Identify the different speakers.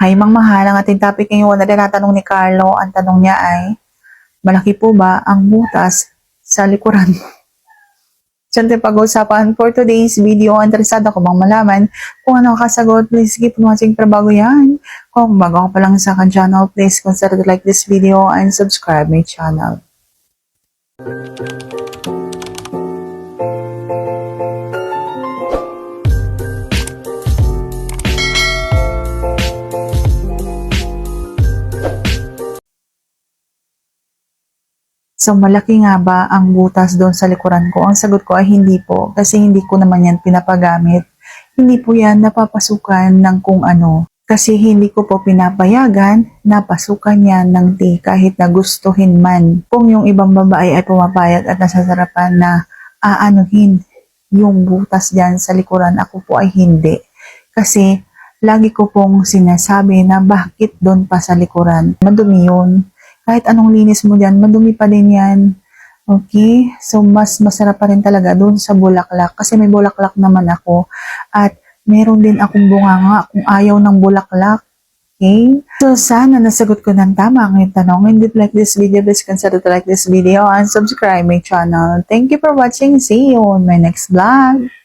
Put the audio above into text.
Speaker 1: Hi, Mang Mahal. Ang ating topic ngayon na tinatanong ni Carlo, ang tanong niya ay, malaki po ba ang butas sa likuran? Siyempre, pag-uusapan for today's video, interesado ko bang malaman kung ano kasagot, please keep watching para bago yan. Kung bago ka pa lang sa akin channel, please consider to like this video and subscribe my channel. So, malaki nga ba ang butas doon sa likuran ko? Ang sagot ko ay hindi po, kasi hindi ko naman yan pinapagamit. Hindi po yan napapasukan ng kung ano. Kasi hindi ko po pinapayagan na pasukan yan ng tea kahit na gustuhin man. Kung yung ibang babae ay pumapayag at nasasarapan na aanuhin yung butas dyan sa likuran, ako po ay hindi. Kasi lagi ko pong sinasabi na bakit doon pa sa likuran. Madumi yun kahit anong linis mo dyan, madumi pa din yan. Okay? So, mas masarap pa rin talaga doon sa bulaklak. Kasi may bulaklak naman ako. At meron din akong bunganga kung ayaw ng bulaklak. Okay? So, sana nasagot ko ng tama ang iyong tanong. And if you like this video, please consider to like this video and subscribe my channel. Thank you for watching. See you on my next vlog.